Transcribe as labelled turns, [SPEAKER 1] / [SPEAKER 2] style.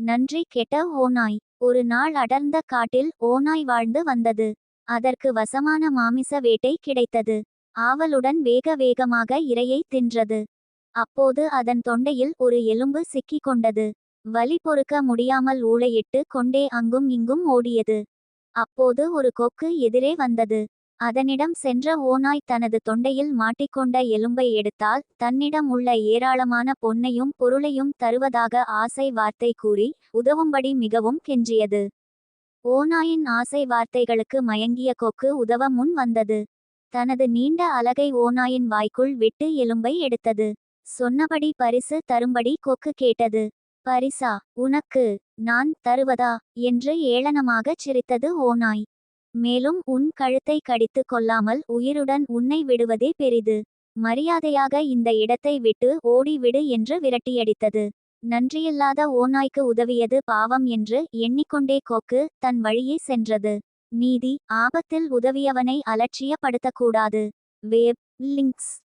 [SPEAKER 1] நன்றி கெட்ட ஓநாய். ஒரு நாள் அடர்ந்த காட்டில் ஓநாய் வாழ்ந்து வந்தது. அதற்கு வசமான மாமிச வேட்டை கிடைத்தது. ஆவலுடன் வேக வேகமாக இரையை தின்றது. அப்போது அதன் தொண்டையில் ஒரு எலும்பு சிக்கிக் கொண்டது. வலி பொறுக்க முடியாமல் ஊழையிட்டு கொண்டே அங்கும் இங்கும் ஓடியது. அப்போது ஒரு கொக்கு எதிரே வந்தது. அதனிடம் சென்ற ஓநாய் தனது தொண்டையில் மாட்டிக்கொண்ட எலும்பை எடுத்தால் தன்னிடம் உள்ள ஏராளமான பொன்னையும் பொருளையும் தருவதாக ஆசை வார்த்தை கூறி உதவும்படி மிகவும் கெஞ்சியது. ஓநாயின் ஆசை வார்த்தைகளுக்கு மயங்கிய கொக்கு உதவ முன் வந்தது. தனது நீண்ட அலகை ஓநாயின் வாய்க்குள் விட்டு எலும்பை எடுத்தது. சொன்னபடி பரிசு தரும்படி கொக்கு கேட்டது. பரிசா உனக்கு நான் தருவதா? என்று ஏளனமாகச் சிரித்தது ஓநாய். மேலும் உன் கழுத்தை கடித்து கொள்ளாமல் உயிருடன் உன்னை விடுவதே பெரிது. மரியாதையாக இந்த இடத்தை விட்டு ஓடிவிடு என்று விரட்டியடித்தது. நன்றியில்லாத ஓநாய்க்கு உதவியது பாவம் என்று எண்ணிக்கொண்டே கோக்கு தன் வழியே சென்றது. நீதி ஆபத்தில் உதவியவனை அலட்சியப்படுத்தக்கூடாது. Vape links.